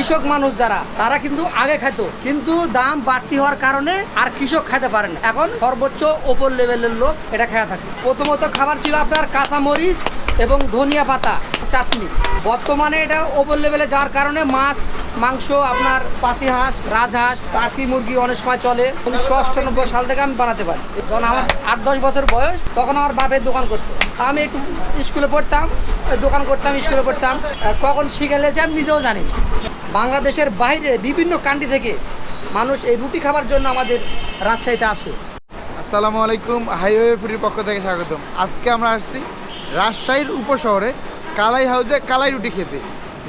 কৃষক মানুষ যারা, তারা কিন্তু আগে খাইতো, কিন্তু দাম বাড়তি হওয়ার কারণে আর কৃষক খাইতে পারে না। এখন সর্বোচ্চ ওপর লেভেলের লোক এটা খাওয়া থাকে। প্রথমত খাবার ছিল আপনার কাঁচা মরিচ এবং ধনিয়া পাতা, চাটনি। বর্তমানে এটা ওপর লেভেলে যাওয়ার কারণে মাছ, মাংস, আপনার পাতি হাঁস রাজহাঁস পাতি মুরগি অনেক সময় চলে। উনিশশো অষ্টানব্বই সাল থেকে আমি বানাতে পারি। যখন আমার আট দশ বছর বয়স, তখন আমার বাপের দোকান করতো। আমি একটু স্কুলে পড়তাম দোকান করতাম, স্কুলে পড়তাম। কখন শিখে লেছে আমি নিজেও জানি। বাংলাদেশের বাইরে বিভিন্ন কান্ট্রি থেকে মানুষ এই রুটি খাবার জন্য আমাদের রাজশাহীতে আসে। আসসালামু আলাইকুম হাইওয়ে ফুডির পক্ষ থেকে স্বাগতম। আজকে আমরা আসছি রাজশাহীর উপশহরে কালাই হাউসে কালাই রুটি খেতে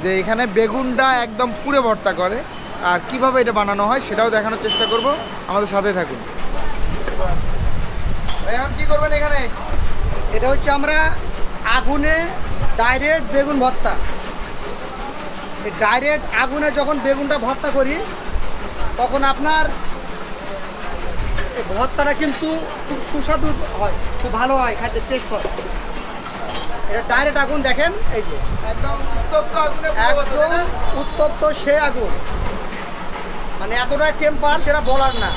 যে এখানে বেগুনটা একদম পুরে ভর্তা করে। আর কীভাবে এটা বানানো হয় সেটাও দেখানোর চেষ্টা করব। আমাদের সাথে থাকুন। এখন কি করবেন এখানে? এটা হচ্ছে আমরা আগুনে ডাইরেক্ট বেগুন ভর্তা। ডাইরেক্ট আগুনে যখন বেগুনটা ভর্তা করি তখন আপনার এই ভর্তাটা কিন্তু খুব সুস্বাদু হয় খুব ভালো হয় খাইতে টেস্ট হয়। এটা ডাইরেক্ট আগুন দেখেন এই যে। একদম উত্তপ্ত আগুনে একদম উত্তপ্ত সে আগুন। মানে এতটা টেম্পার যেটা বলার না।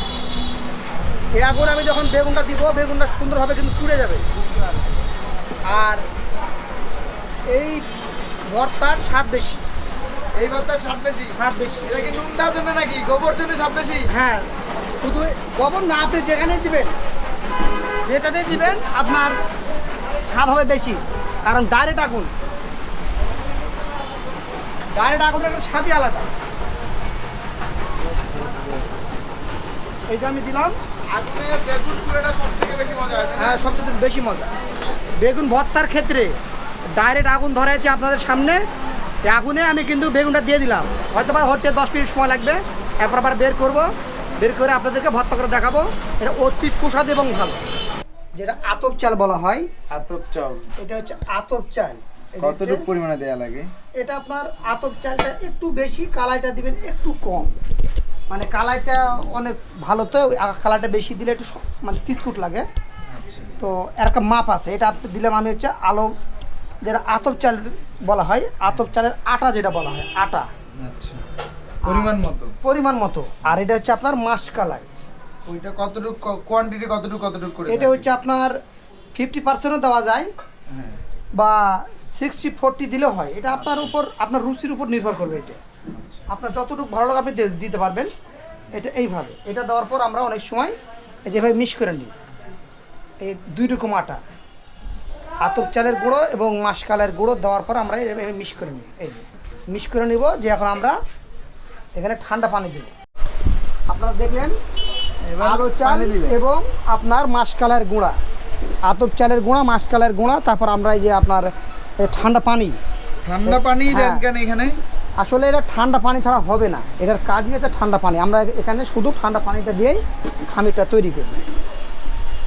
এই আগুন আমি যখন বেগুনটা দিব বেগুনটা সুন্দরভাবে কিন্তু পুড়ে যাবে। আর এই ভর্তার স্বাদ বেশি। এই ভর্তার স্বাদ বেশি? স্বাদ বেশি। এটা কি নুন দেওয়ার জন্য নাকি? গোবর জন্য স্বাদ বেশি? হ্যাঁ শুধু গোবর না আপনি যেখানেই দিবেন যেটাতে দিবেন আপনার স্বাদ হবে বেশি। কারণ ডাইরেক্ট আগুন। ডাইরেক্ট আগুনের একটা স্বাদই আলাদা। এইটা আমি দিলাম। আগুনে বেগুন পুরেটা সব থেকে বেশি মজা হয়? হ্যাঁ সবচেয়ে বেশি মজা। বেগুন ভর্তার ক্ষেত্রে ডাইরেক্ট আগুন ধরেছে আপনাদের সামনে। আগুনে আমি কিন্তু বেগুনটা দিয়ে দিলাম। হয়তো বা হতে দশ মিনিট সময় লাগবে। একবার আবার বের করব। বের করে আপনাদেরকে ভর্তা করে দেখাবো। এটা অতি সুস্বাদু এবং ভালো। যেটা আতপ চাল বলা হয়। আতপ চাল। এটা হচ্ছে আতপ চাল। কতটুকু পরিমাণে দেয়া লাগে? এটা আপনার আতপ চালটা একটু বেশি কালাইটা দিবেন একটু কম। মানে কালাইটা অনেক ভালো তো কালাইটা বেশি দিলে একটু মানে তিতকুট লাগে। আচ্ছা। তো এর একটা মাপ আছে। এটা আপনি দিলাম আমি হচ্ছে আলো যেটা আতপ চাল বলা হয় আতপ চালের আটা যেটা বলা হয় আটা। আচ্ছা। পরিমাণ মতো? পরিমাণ মতো। আর এটা হচ্ছে আপনার মাস্ট কালাই ওইটা কতটুকু কোয়ান্টিটি কতটুকু কতটুকু করে এটা হচ্ছে আপনার ফিফটি পার্সেন্টও দেওয়া যায় হ্যাঁ। বা সিক্সটি ফোরটি দিলেও হয়। এটা আপনার উপর আপনার রুচির উপর নির্ভর করবে এটা। আপনার যতটুকু ভালো লাগে আপনি দিতে পারবেন। এটা এইভাবে। এটা দেওয়ার পর আমরা অনেক সময় এই যেভাবে মিক্স করে নিই। এই দুই রকম আটা। আতপ চালের গুঁড়ো এবং মাসকালের গুঁড়ো দেওয়ার পর আমরা মিক্স করে নিই। এই যে মিক্স করে নিব যে এখন আমরা এখানে ঠান্ডা পানি দেব। আপনারা দেখলেন আলো চাল এবং আপনার মাসকালের গুঁড়া। আতপ চালের গুঁড়া মাসকালের গুঁড়া তারপর আমরা এই যে আপনার ঠান্ডা পানি। ঠান্ডা পানি দেন হ্যাঁ। কেন এখানে? আসলে এটা ঠান্ডা পানি ছাড়া হবে না। এটার কাজই হচ্ছে ঠান্ডা পানি। আমরা এখানে শুধু ঠান্ডা পানিটা দিয়েই খামিরটা তৈরি করি।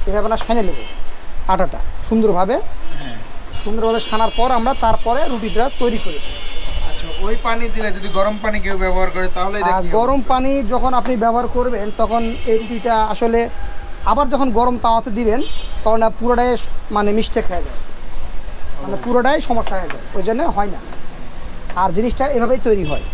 এভাবে না সানে নেব। আটাটা সুন্দরভাবে। হ্যাঁ। সুন্দরভাবে সানার পর আমরা তারপরে রুটিটা তৈরি করি। আচ্ছা ওই পানি দিলে যদি গরম পানি কেউ ব্যবহার করে তাহলে গরম পানি যখন আপনি ব্যবহার করবেন তখন এই রুটিটা আসলে আবার যখন গরম তাওয়াতে দিবেন তখন পুরোটাই মানে মিস্টেক হয়ে যায়। মানে পুরোটাই সমস্যা হয়ে যায়। ওই জন্য হয় না। আর জিনিসটা এভাবেই তৈরি হয়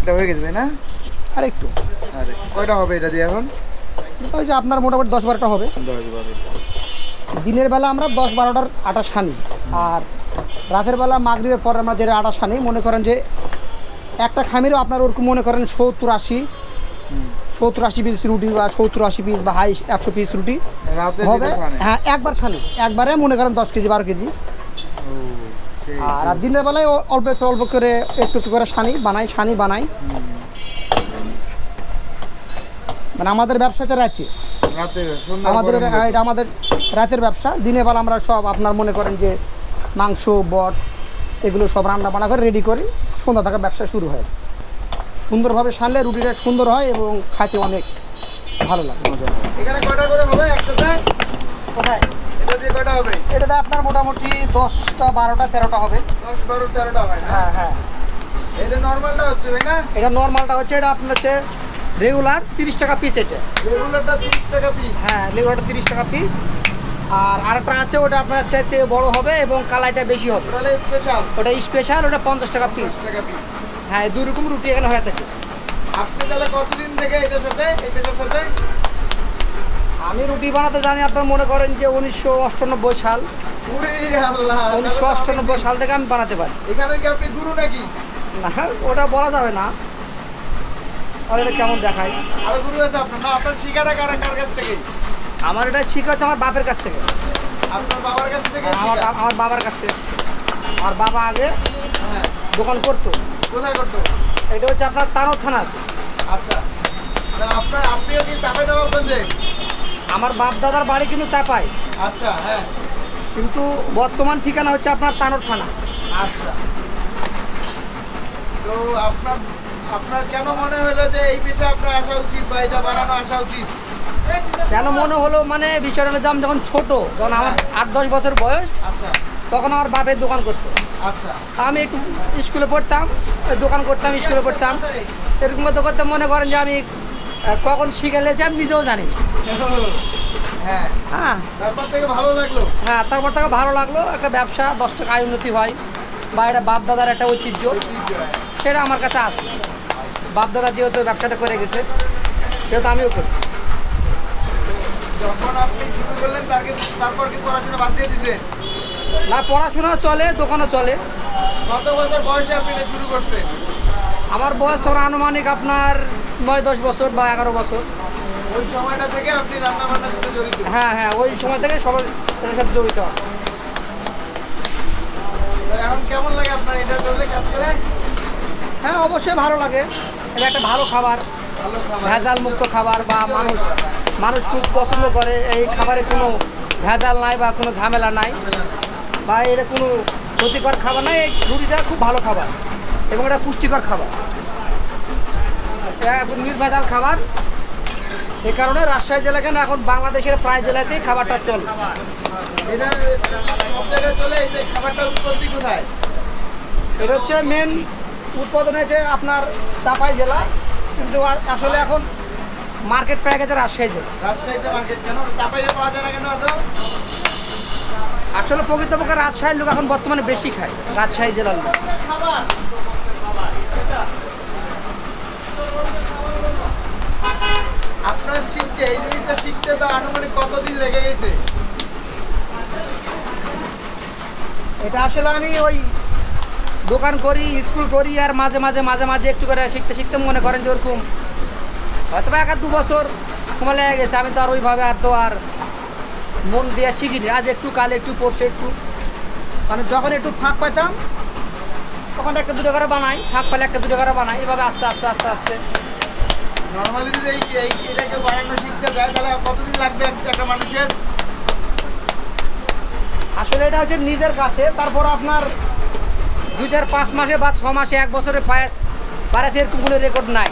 এটা হয়ে গেছে না? আর একটু আরে কয়টা হবে এটা দিয়ে এখন? ওই যে আপনার মোটামুটি দশ বারোটা হবে। দিনের বেলা আমরা দশ বারোটার আটা সানি আর রাতের বেলা মাগরিবের পর আমরা যেটা আটা সানি মনে করেন যে একটা খামিরও আপনার ওরকম মনে করেন সত্তর আশি সত্তর আশি পিস রুটি বা সত্তর আশি পিস বা হাই একশো পিস রুটি হবে। হ্যাঁ একবার সানি একবারে মনে করেন দশ কেজি বারো কেজি। আর দিনের বেলায় অল্প একটু অল্প করে একটু একটু করে সানি বানাই সানি বানাই। মানে আমাদের ব্যবসা হচ্ছে রাতে আমাদের এটা এটা আমাদের রাতের ব্যবসা। দিনের বেলা আমরা সব আপনার মনে করেন যে মাংস বট এগুলো সব রান্না বান্না করে রেডি করি। সন্ধ্যা থাকা ব্যবসা শুরু হয়। সুন্দরভাবে সানলে রুটিটা সুন্দর হয় এবং খাইতে অনেক ভালো লাগে। এখানে কয়টা করে হবে? একসাথে কোথায়? এটাতে আপনার মোটামুটি দশটা বারোটা তেরোটা হবে। দশ বারো তেরোটা হয় হ্যাঁ হ্যাঁ। এটা নর্মালটা হচ্ছে তাই না? এটা নর্মালটা হচ্ছে এটা আপনার হচ্ছে রেগুলার তিরিশ টাকা পিস এটা। রেগুলারটা তিরিশ টাকা পিস হ্যাঁ রেগুলারটা তিরিশ টাকা পিস আর আরেকটা আছে ওটা আপনার চাইতে বড় হবে এবং কালাইটা বেশি হবে। তাহলে স্পেশাল ওটা স্পেশাল ওটা পঞ্চাশ টাকা পিস টাকা পিস হ্যাঁ দুই রকম রুটি এখানে হয়ে থাকে। আপনি তাহলে কতদিন থেকে এটার সাথে এই পেশার সাথে? আমি রুটি বানাতে জানি আপনার মনে করেন যে উনিশশো অষ্টানব্বই সাল। উনিশশো অষ্টানব্বই সাল থেকে আমি বানাতে পারি। এখানে কি আপনি গুরু নাকি? না ওটা বলা যাবে না। আর এটা কেমন দেখায়? আরও গুরু আছে আপনার। না আপনার শিকাটা কারা কার কাছ থেকে? আমার এটা শিখা হচ্ছে আমার বাপের কাছ থেকে। আপনার বাবার কাছ থেকে আমার আমার বাবার কাছ থেকে। আমার বাবা আগে হ্যাঁ। দোকান করতো। কোথায় করতো? এটা হচ্ছে আপনার তানোর থানার। আচ্ছা। আপনার আপনিও কি চাপে নবাবগঞ্জে আমার বাপ দাদার বাড়ি কিন্তু চাপায় আচ্ছা হ্যাঁ। কিন্তু বর্তমান ঠিকানা হচ্ছে আপনার তানোর থানা। আচ্ছা। তো আপনার আপনার কেন মনে হলো যে এই পেশা আপনার আসা উচিত বা এটা বানানো আসা উচিত? কেন মনে হলো মানে বিষয়টা হলো যখন ছোট যখন আমার আট দশ বছর বয়স আচ্ছা। তখন আমার বাপের দোকান করতো। আচ্ছা। আমি একটু স্কুলে পড়তাম দোকান করতাম স্কুলে পড়তাম। এরকম করতে করতে মনে করেন যে আমি কখন শিখে লেছি আমি নিজেও জানি। হ্যাঁ। হ্যাঁ। তারপর থেকে ভালো লাগল? হ্যাঁ তারপর থেকে ভালো লাগল। একটা ব্যবসা দশ টাকা আয় উন্নতি হয়। বা এটা বাপ দাদার একটা ঐতিহ্য। হ্যাঁ। সেটা আমার কাছে আছে। বাপ দাদা যেহেতু ব্যবসাটা করে গেছে সেহেতু আমিও করি। যখন আপনি শুরু করলেন তাকে তারপর কি পড়াশোনা বাদ দিয়ে না পড়াশোনাও চলে দোকানও চলে। কত বছর বয়সে আপনি শুরু করছেন? আমার বয়স তখন আনুমানিক আপনার নয় দশ বছর বা এগারো বছর। ওই সময়টা থেকে আপনি রান্না বান্নার সাথে জড়িত? হ্যাঁ হ্যাঁ ওই সময় থেকে সবাই এটার সাথে জড়িত। হয়। এখন কেমন লাগে আপনার এটা করলে কাজ করে? হ্যাঁ অবশ্যই ভালো লাগে। এটা একটা ভালো খাবার ভেজাল মুক্ত খাবার বা মানুষ মানুষ খুব পছন্দ করে। এই খাবারে কোনো ভেজাল নাই বা কোনো ঝামেলা নাই। বা এটা কোনো ক্ষতিকর খাবার নাই। এই রুটিটা খুব ভালো খাবার এবং এটা পুষ্টিকর খাবার। এখন নির্ভেজাল খাবার। এই কারণে রাজশাহী জেলা কেন এখন বাংলাদেশের প্রায় জেলাতেই খাবারটা চলে? এটা চলে এই খাবারটা এটা হচ্ছে মেন উৎপাদন হয়েছে আপনার চাপাই জেলা। কিন্তু আসলে এখন মার্কেট পেয়ে গেছে রাজশাহী জেলা। রাজশাহীতে মার্কেট কেন? চাপাইয়ে পাওয়া যায় না কেন আসলে প্রকৃতপক্ষে রাজশাহীর লোক এখন বর্তমানে বেশি খায় রাজশাহী জেলার লোক খাবার আপনার শিখতে এই জিনিসটা শিখতে তো আনুমানিক কতদিন লেগে গেছে? এটা আসলে আমি ওই দোকান করি, স্কুল করি আর মাঝে মাঝে মাঝে মাঝে একটু করে শিখতে শিখতে মনে করেন যে ওরকম হয়তো বা এক দু বছর সময় লেগে গেছে। আমি তো আর ওইভাবে আর তো আর মন দিয়ে শিখিনি। আজ একটু, কাল একটু, পরশে একটু। মানে যখন একটু ফাঁক পাইতাম, তখন একটা দুটো করে বানাই, ফাঁক পেলে একটা দুটো করে বানাই। এভাবে আস্তে আস্তে আস্তে আস্তে নর্মালি যদি এই এটাকে বানানো শিখতে যায় তাহলে কতদিন লাগবে এক- একটা মানুষের? আসলে এটা হচ্ছে নিজের কাছে তারপর আপনার দু চার পাঁচ মাসে বা ছ মাসে এক বছরে পায়াস পায়াস এরকম কোনো রেকর্ড নাই।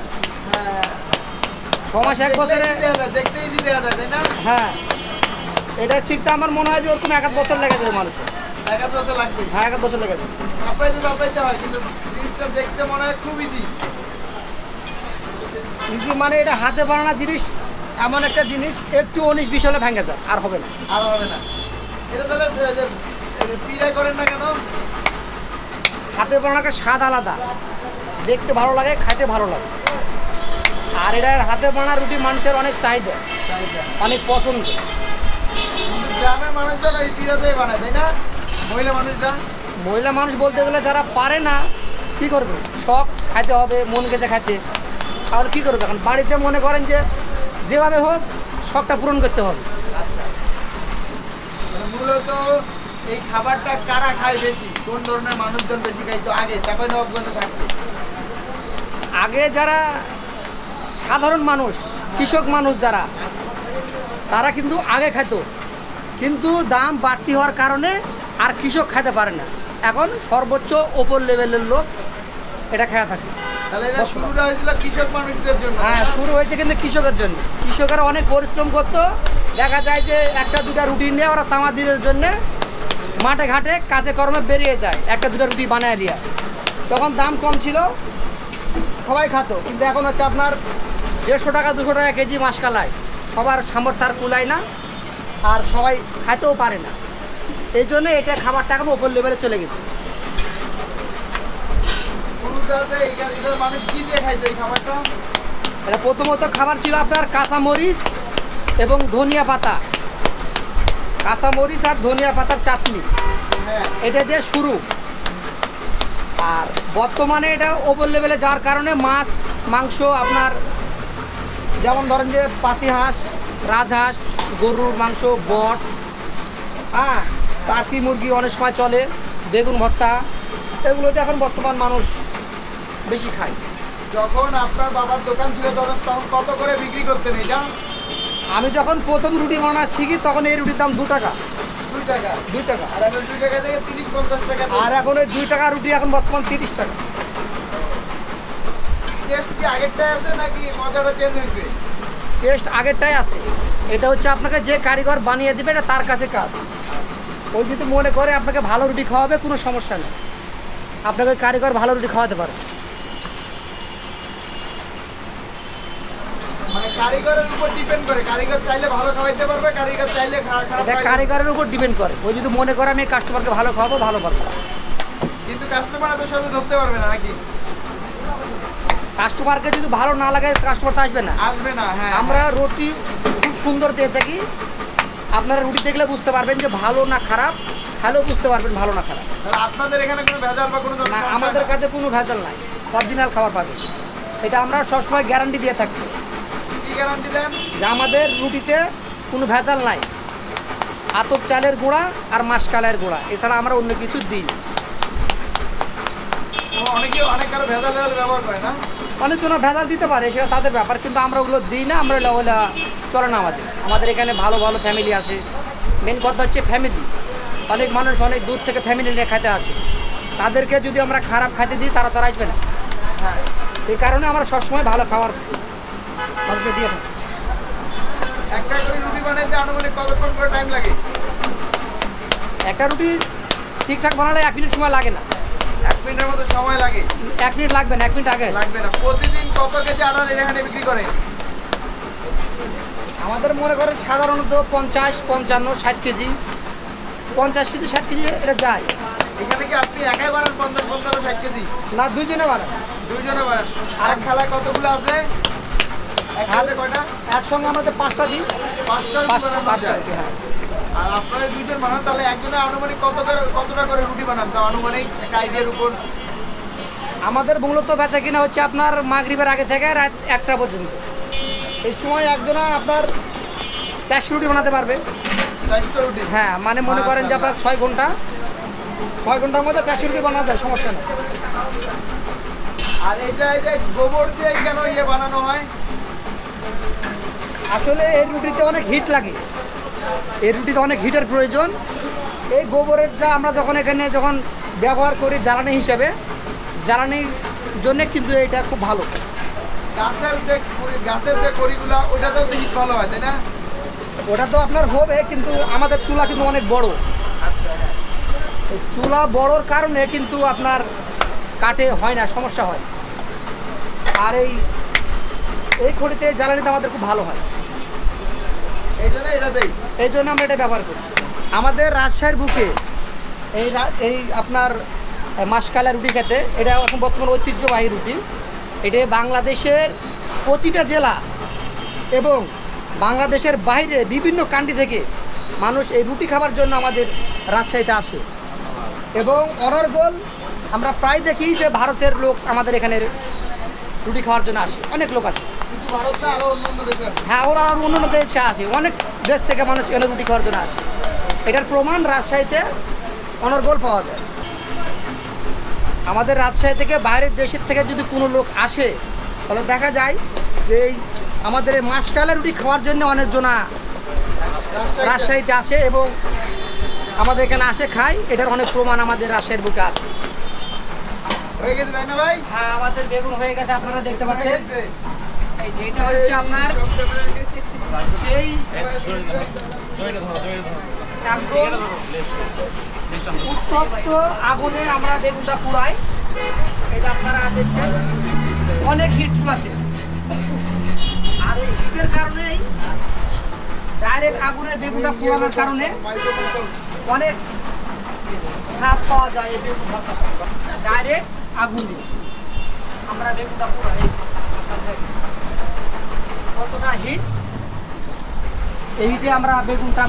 ছ মাস এক বছরে দেখতেই দিতে যায় তাই না? হ্যাঁ। এটা শিখতে আমার মনে হয় যে ওরকম এক আধ বছর লেগে যাবে মানুষের। এক আধ বছর লাগবে? হ্যাঁ এক আধ বছর লেগে যাবে। চাপাইতে চাপাইতে হয় কিন্তু জিনিসটা দেখতে মনে হয় খুব ইজি ইজি মানে এটা হাতে বানানো জিনিস এমন একটা জিনিস একটু উনিশ বিশ হলে ভেঙে যায় আর হবে না। আর হবে না। এটা তাহলে পিড়াই করেন না কেন? হাতে বানানো একটা স্বাদ আলাদা। দেখতে ভালো লাগে খাইতে ভালো লাগে। আর এটার হাতে বানানো রুটি মানুষের অনেক চাহিদা অনেক পছন্দ। গ্রামের মানুষজন এই পিড়াতেই বানায় তাই না? মহিলা মানুষরা? মহিলা মানুষ বলতে গেলে যারা পারে না কি করবে? শখ খাইতে হবে মন গেছে খাইতে। তাহলে কী করবে? এখন বাড়িতে মনে করেন যে যেভাবে হোক শখটা পূরণ করতে হবে। মূলত এই খাবারটা কারা খায় বেশি? কোন ধরনের মানুষজন বেশি খাইতো আগে চাপাই নবাবগঞ্জে থাকতে আগে যারা সাধারণ মানুষ কৃষক মানুষ যারা তারা কিন্তু আগে খাইতো। কিন্তু দাম বাড়তি হওয়ার কারণে আর কৃষক খাইতে পারে না। এখন সর্বোচ্চ ওপর লেভেলের লোক এটা খেয়ে থাকে। হ্যাঁ শুরু হয়েছে কিন্তু কৃষকের জন্য। কৃষকেরা অনেক পরিশ্রম করতো। দেখা যায় যে একটা দুটা রুটি নিয়ে ওরা মাঠে ঘাটে কাজে কর্মে বেরিয়ে যায়, একটা দুটা রুটি বানায় লিয়া। তখন দাম কম ছিল, সবাই খাতো, কিন্তু এখন হচ্ছে আপনার দেড়শো টাকা, দুশো টাকা কেজি মাসকালায় সবার সামর্থ্য আর কুলায় না, আর সবাই খাইতেও পারে না। এই জন্য এটা খাবারটা এখন ওপর লেভেলে চলে গেছে। এটা প্রথমত খাবার ছিল আপনার কাঁচামরিচ এবং ধনিয়া পাতা। কাঁচামরিচ আর ধনিয়া পাতার চাটনি। এটা দিয়ে শুরু। আর বর্তমানে এটা ওপর লেভেলে যাওয়ার কারণে মাছ, মাংস আপনার যেমন ধরেন যে পাতি হাঁস রাজহাঁস গরুর মাংস, বট হ্যাঁ পাতি মুরগি অনেক সময় চলে, বেগুন ভর্তা এগুলোতে এখন বর্তমান মানুষ বেশি খাই যখন আপনার বাবার দোকান ছিল তখন তখন কত করে বিক্রি করতেন এটা? আমি যখন প্রথম রুটি বানা শিখি তখন এই রুটির দাম দু টাকা। দুই টাকা? দুই টাকা। আর এখন দুই টাকা থেকে তিরিশ পঞ্চাশ টাকা আর এখন ওই দুই টাকা রুটি এখন বর্তমান তিরিশ টাকা। টেস্ট কি আগেরটাই আছে নাকি মজাটা চেঞ্জ হয়েছে? টেস্ট আগেরটাই আছে। এটা হচ্ছে আপনাকে যে কারিগর বানিয়ে দেবে এটা তার কাছে কাজ। ওই যদি মনে করে আপনাকে ভালো রুটি খাওয়াবে কোনো সমস্যা নেই। আপনাকে ওই কারিগর ভালো রুটি খাওয়াতে পারে কারিগরের উপর ডিপেন্ড করে। কারিগর চাইলে ভালো খাওয়াইতে পারবে কারিগর চাইলে এটা কারিগরের উপর ডিপেন্ড করে। ওই যদি মনে করে আমি কাস্টমারকে ভালো খাওয়াবো ভালো পারব। কিন্তু কাস্টমার এত সহজে ধরতে পারবে না নাকি? কাস্টমারকে যদি ভালো না লাগে কাস্টমার তো আসবে না। আসবে না হ্যাঁ। আমরা রুটি খুব সুন্দর দিয়ে থাকি। আপনারা রুটি দেখলে বুঝতে পারবেন যে ভালো না খারাপ খালেও বুঝতে পারবেন ভালো না খারাপ। আপনাদের এখানে কোনো ভেজাল বা কোনো না আমাদের কাছে কোনো ভেজাল নাই। অরিজিনাল খাবার পাবে এটা আমরা সবসময় গ্যারান্টি দিয়ে থাকি। গ্যারান্টি দেন যে আমাদের রুটিতে কোনো ভেজাল নাই। আতপ চালের গুঁড়া আর মাসকালের গুঁড়া। এছাড়া আমরা অন্য কিছু দিই অনেকে অনেক কারও ভেজাল ভেজাল ব্যবহার করে না? অনেকজন ভেজাল দিতে পারে সেটা তাদের ব্যাপার কিন্তু আমরা ওগুলো দিই না আমরা ওগুলো- চলে না আমাদের। আমাদের এখানে ভালো ভালো ফ্যামিলি আছে। মেন কথা হচ্ছে ফ্যামিলি অনেক মানুষ অনেক দূর থেকে ফ্যামিলি নিয়ে খেতে আসে। তাদেরকে যদি আমরা খারাপ খাইতে দিই তারা তারা আসবে না। হ্যাঁ। এই কারণে আমরা সবসময় ভালো খাবার মানুষকে দিয়ে থাকি একটা করে রুটি বানাইতে আনুমানিক কতক্ষণ করে টাইম লাগে? একটা রুটি ঠিকঠাক বানালে এক মিনিট সময় লাগে না। এক মিনিটের মতো সময় লাগে। এক মিনিট লাগবে না এক মিনিট আগে। লাগবে না। প্রতিদিন কত কেজি আটা এখানে বিক্রি করে? আমাদের মনে করেন সাধারণত পঞ্চাশ পঞ্চান্ন ষাট কেজি। পঞ্চাশ কেজি ষাট কেজি এটা যায়। এখানে কি আপনি একাই বানান পঞ্চাশ পঞ্চান্ন ষাট কেজি? না দুইজনে বানায় দুইজনে বানান। আর খেলায় কতগুলো আছে? একসঙ্গে আমাদের পাঁচটা দিই পাঁচটা পাঁচটা হ্যাঁ। আর আপনারা দুইজন বানান তাহলে একজনে আনুমানিক কত কতটা করে রুটি বানান? তো আনুমানিক একটা আইডিয়ার উপর। আমাদের মূলত বেচা কিনা হচ্ছে আপনার মাগরিবের আগে থেকে রাত একটা পর্যন্ত। এই সময় একজনা আপনার চারশো রুটি বানাতে পারবে। চারশো রুটি? হ্যাঁ মানে মনে করেন যে আপনার ছয় ঘণ্টা। ছয় ঘণ্টার মধ্যে চারশো রুটি বানানো যায় সমস্যা নেই। আর এটা এই যে গোবর দিয়ে কেন ইয়ে বানানো হয়? আসলে এই রুটিতে অনেক হিট লাগে। এই রুটিতে অনেক হিটের প্রয়োজন। এই গোবরেরটা আমরা যখন এখানে যখন ব্যবহার করি জ্বালানি হিসেবে জ্বালানির জন্য কিন্তু এটা খুব ভালো। গাছের যে গাছের যে কড়িগুলা ওটাতেও তো হিট ভালো হয় তাই না? ওটা তো আপনার হবে কিন্তু আমাদের চুলা কিন্তু অনেক বড়। আচ্ছা হ্যাঁ। চুলা বড়র কারণে কিন্তু আপনার কাটে হয় না সমস্যা হয়। আর এই এই খড়িতে জ্বালানিতে আমাদের খুব ভালো হয়। এই জন্য এটাতেই এই জন্য আমরা এটা ব্যবহার করি। আমাদের রাজশাহীর বুকে এই এই আপনার মাসকালা রুটি খেতে এটা এখন বর্তমান ঐতিহ্যবাহী রুটি। এটা বাংলাদেশের প্রতিটা জেলা এবং বাংলাদেশের বাইরে বিভিন্ন কান্ট্রি থেকে মানুষ এই রুটি খাবার জন্য আমাদের রাজশাহীতে আসে। এবং অনর্গল আমরা প্রায় দেখি যে ভারতের লোক আমাদের এখানে রুটি খাওয়ার জন্য আসে। অনেক লোক আসে। হ্যাঁ ওরা আর অন্য দেশে আসে অনেক দেশ থেকে মানুষ এখানে রুটি খাওয়ার জন্য আসে। এটার প্রমাণ রাজশাহীতে অনর্গল পাওয়া যায়। আমাদের রাজশাহী থেকে বাইরের দেশের থেকে যদি কোনো লোক আসে তাহলে দেখা যায় যে এই আমাদের এই মাসকালে রুটি খাওয়ার জন্য অনেকজনা রাজশাহীতে- রাজশাহীতে আসে এবং আমাদের এখানে আসে খায়। এটার অনেক প্রমাণ আমাদের রাজশাহীর বুকে আছে। হয়ে গেছে তাই না ভাই? হ্যাঁ আমাদের বেগুন হয়ে গেছে আপনারা দেখতে পাচ্ছেন। এই এটা হচ্ছে আপনার সেই একদম উত্তপ্ত আগুনে আমরা বেগুনটা পুড়াই। যে আপনারা দেখছেন, অনেক হিট চুলাতে আর এই হিটের কারণেই ডাইরেক্ট আগুনে বেগুনটা পুড়ানোর কারণে অনেক স্বাদ পাওয়া যায় এই বেগুন ডাইরেক্ট আগুন আমরা বেগুনটা পুরাই কতটা হিট? এই আমরা বেগুনটা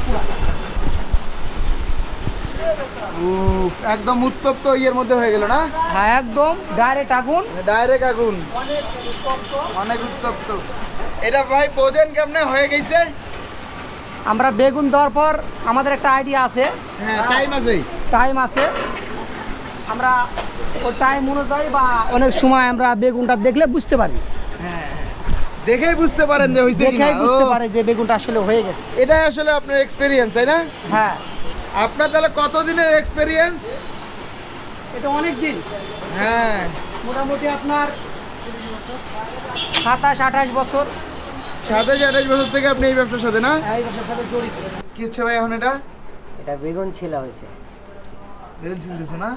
উফ, একদম উত্তপ্ত ইয়ের মধ্যে হয়ে গেল না? হ্যাঁ একদম ডাইরেক্ট আগুন। ডাইরেক্ট আগুন। অনেক উত্তপ্ত। অনেক উত্তপ্ত। এটা ভাই বোঝেন কেমনে হয়ে গেছে? আমরা বেগুন দেওয়ার পর আমাদের একটা আইডিয়া আছে। হ্যাঁ টাইম আছে। টাইম আছে। আমরা ওই টাইম অনুযায়ী বা অনেক সময় আমরা বেগুনটা দেখলে বুঝতে পারি। হ্যাঁ। দেখেই বুঝতে পারেন যে হয়েছে দেখেই বুঝতে পারে যে বেগুনটা আসলে হয়ে গেছে। এটাই আসলে আপনার এক্সপেরিয়েন্স তাই না? হ্যাঁ। আপনার তাহলে কতদিনের এক্সপেরিয়েন্স এটা অনেক দিন। হ্যাঁ। মোটামুটি আপনার সাতাশ আঠাশ বছর। সাতাশ আঠাশ বছর থেকে আপনি এই ব্যবসার সাথে না? এই বছর সাথে জড়িত। কি হচ্ছে ভাই এখন এটা? এটা বেগুন ছিলা হয়েছে। বেগুন ছিলতেছো না?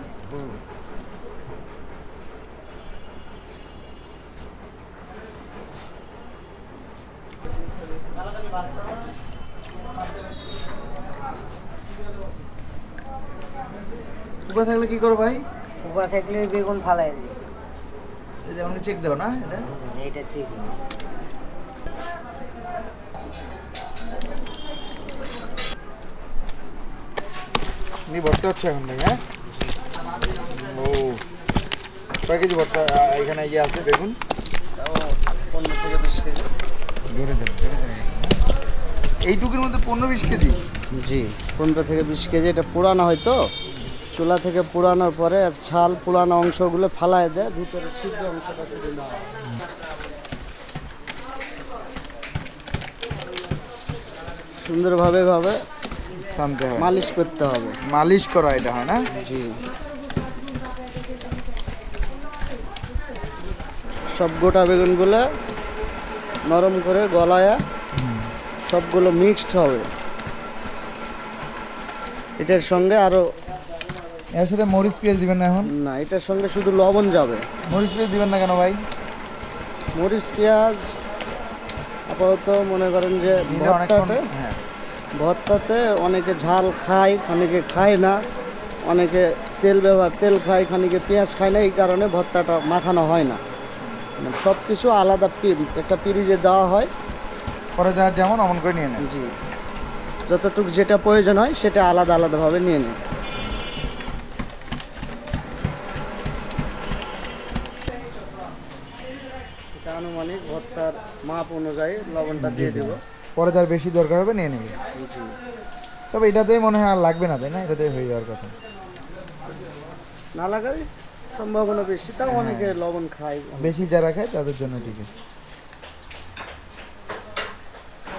পোকা থাকলে কি করো ভাই? পোকা থাকলে বেগুন ফালাই দিই এই যে আপনি চেক দাও না এটা? এইটা চিকেন নি। ভর্তা হচ্ছে এখন ভাই হ্যাঁ? ও কয় কেজি ভর্তা? এখানে ইয়ে আছে বেগুন। পনেরো থেকে বিশ কেজি। ধরে ধরে দেন। এইটুকুর মধ্যে পনেরো বিশ কেজি? জি পনেরো থেকে বিশ কেজি। এটা পুরানো হয় তো চুলা থেকে পুরানোর পরে আর ছাল পুরানো অংশগুলো ফালায় দেয় ভিতরে সিদ্ধ অংশটা নেওয়া সুন্দরভাবে ভাবে শান্তি হয়। মালিশ করতে হবে। মালিশ করা এটা হয় না? জি। সব গোটা বেগুনগুলো নরম করে গলায়া সবগুলো মিক্সড হবে। এটার সঙ্গে আরও এর সাথে মরিচ পেঁয়াজ দিবেন না এখন? না এটার সঙ্গে শুধু লবণ যাবে। মরিচ পেঁয়াজ দিবেন না কেন ভাই? মরিচ পেঁয়াজ আপাতত মনে করেন যে ভর্তাতে হ্যাঁ। ভর্তাতে অনেকে ঝাল খায় অনেকে খায় না। অনেকে তেল ব্যবহার তেল খায় খানিকে পেঁয়াজ খায় না এই কারণে ভর্তাটা মাখানো হয় না। সব কিছু আলাদা একটা পিরিজে দেওয়া হয়। পরে যা যেমন অমন করে নিয়ে নেন। জি। যতটুকু যেটা প্রয়োজন হয় সেটা আলাদা আলাদাভাবে নিয়ে নেয় এটা আনুমানিক ভর্তার মাপ অনুযায়ী লবণটা দিয়ে দেবো। পরে যার বেশি দরকার হবে নিয়ে নেবে। তবে এটাতেই মনে হয় আর লাগবে না তাই না? এটাতেই হয়ে যাওয়ার কথা। না লাগাই সম্ভাবনা বেশি তাও অনেকে লবণ খায়। বেশি যারা খায় তাদের জন্য ঠিক আছে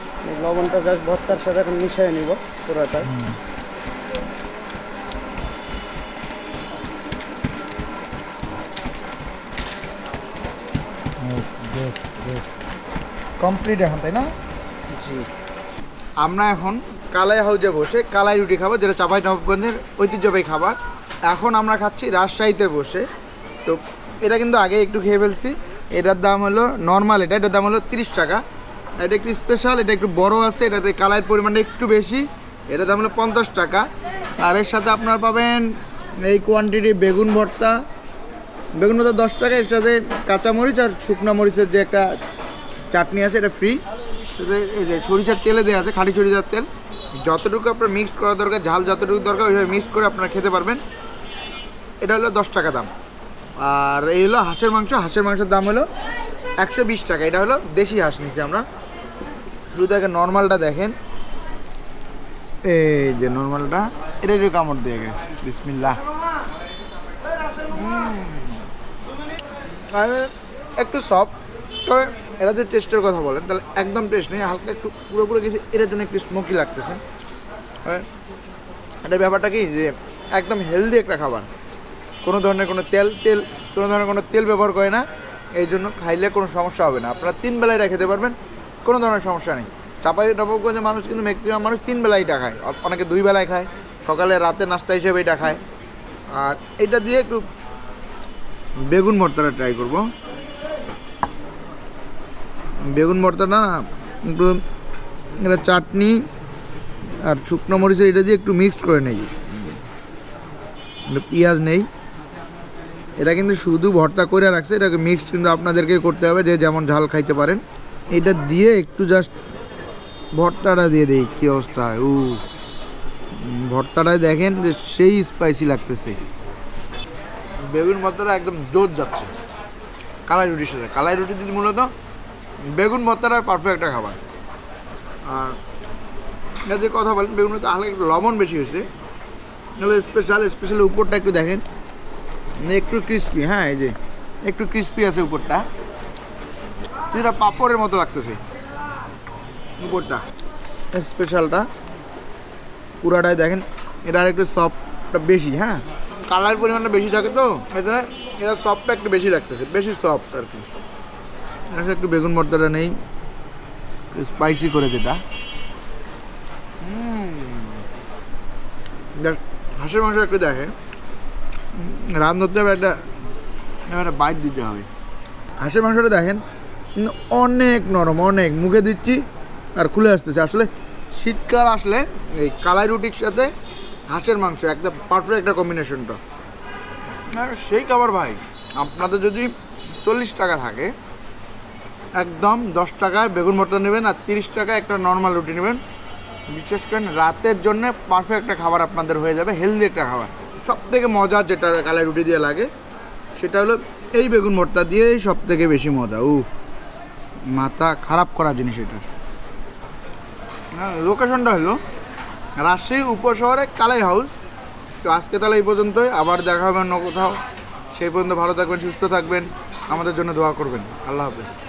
এই লবণটা জাস্ট ভর্তার সাথে এখন মিশিয়ে নিব পুরোটা। কমপ্লিট এখন তাই না? জি। আমরা এখন কালাই হাউজে বসে কালাই রুটি খাব যেটা চাপাই নবগঞ্জের ঐতিহ্যবাহী খাবার। এখন আমরা খাচ্ছি রাজশাহীতে বসে। তো এটা কিন্তু আগে একটু খেয়ে ফেলছি। এটার দাম হলো নর্মাল এটা এটার দাম হলো তিরিশ টাকা। এটা একটু স্পেশাল এটা একটু বড় আছে, এটাতে কালাইয়ের পরিমাণটা একটু বেশি। এটার দাম হলো পঞ্চাশ টাকা। আর এর সাথে আপনারা পাবেন এই কোয়ান্টিটি বেগুন ভর্তা। বেগুন ভর্তা দশ টাকা, এর সাথে কাঁচামরিচ আর শুকনো মরিচের যে একটা চাটনি আছে, এটা ফ্রি এই যে সরিষার তেলে দেওয়া আছে, খাঁটি সরিষার তেল। যতটুকু আপনার মিক্সড করা দরকার, ঝাল যতটুকু দরকার, ওইভাবে মিক্সড করে আপনারা খেতে পারবেন। এটা হলো দশ টাকা দাম। আর এই হলো হাঁসের মাংস। হাঁসের মাংসের দাম হলো একশো বিশ টাকা। এটা হলো দেশি হাঁস নিছি আমরা। শুধু দেখেন নর্মালটা দেখেন। এই যে নর্মালটা এটা একটু কামড় দিয়ে গে বিসমিল্লাহ। উম। একটু সফট তবে এরা যদি টেস্টের কথা বলেন, তাহলে একদম টেস্ট নেই। হালকা একটু পুরোপুরি কিছু এটার জন্য একটু স্মোকি লাগতেছে। এটা ব্যাপারটা কি যে, একদম হেলদি একটা খাবার। কোনো ধরনের কোনো তেল তেল, কোনো ধরনের কোনো তেল ব্যবহার করে না। এই জন্য খাইলে কোনো সমস্যা হবে না। আপনারা তিন বেলায় এটা খেতে পারবেন। কোনো ধরনের সমস্যা নেই। চাপাই নবাবগঞ্জের মানুষ কিন্তু ম্যাক্সিমাম মানুষ তিন বেলা এটা খায়। অনেকে দুই বেলায় খায়। সকালে রাতে নাস্তা হিসেবে এটা খায়। আর এটা দিয়ে একটু বেগুন ভর্তাটা ট্রাই করব। বেগুন ভর্তাটা না, একটু এটা চাটনি আর শুকনো মরিচের এটা দিয়ে একটু মিক্সড করে নেই। পেঁয়াজ নেই। এটা কিন্তু শুধু ভর্তা করে রাখছে, এটাকে মিক্সড কিন্তু আপনাদেরকে করতে হবে যে যেমন ঝাল খাইতে পারেন। এটা দিয়ে একটু জাস্ট ভর্তাটা দিয়ে দেই কী অবস্থা উ উম, ভর্তাটায় দেখেন যে সেই স্পাইসি লাগতেছে। বেগুন ভর্তাটা একদম জোর যাচ্ছে। কালাই রুটির সাথে। কালাই রুটি দিদি মূলত বেগুন ভর্তাটা পারফেক্ট একটা খাবার। আর যে কথা বলেন বেগুনটা তো হালকা একটু লবণ বেশি হয়েছে। নাহলে স্পেশাল স্পেশাল উপরটা একটু দেখেন। একটু ক্রিস্পি হ্যাঁ এই যে একটু ক্রিস্পি আছে উপরটা। যেটা পাপড়ের মতো লাগতেছে। উপরটা। স্পেশালটা পুরাটাই দেখেন, এটা আর একটু সফটটা বেশি হ্যাঁ? কালার পরিমাণটা বেশি থাকে তো এটা এটা সফটটা একটু বেশি লাগতেছে, বেশি সফট আর কি। একটু বেগুন ভর্তাটা নেই স্পাইসি করে যেটা। হাঁসের মাংস একটু দেখেন। রান ধরতে হবে একটা একটা বাইট দিতে হবে। হাঁসের মাংসটা দেখেন অনেক নরম, অনেক। মুখে দিচ্ছি আর খুলে আসতেছে। আসলে শীতকাল আসলে এই কালাই রুটির সাথে হাঁসের মাংস একদম পারফেক্ট একটা কম্বিনেশনটা আর সেই খাবার ভাই, আপনাদের যদি চল্লিশ টাকা থাকে, একদম দশ টাকায় বেগুন ভর্তা নেবেন আর তিরিশ টাকায় একটা নর্মাল রুটি নেবেন। বিশেষ করে রাতের জন্য পারফেক্ট একটা খাবার আপনাদের হয়ে যাবে হেলদি একটা খাবার। সব থেকে মজা যেটা কালাই রুটি দিয়ে লাগে, সেটা হলো এই বেগুন ভর্তা দিয়েই সব থেকে বেশি মজা। উফ। মাথা খারাপ করা জিনিস এটার হ্যাঁ লোকেশনটা হলো রাজশাহী উপশহরে কালাই হাউস তো আজকে তাহলে এই পর্যন্তই, আবার দেখা হবে অন্য কোথাও। সেই পর্যন্ত ভালো থাকবেন, সুস্থ থাকবেন। আমাদের জন্য দোয়া করবেন। আল্লাহ হাফেজ।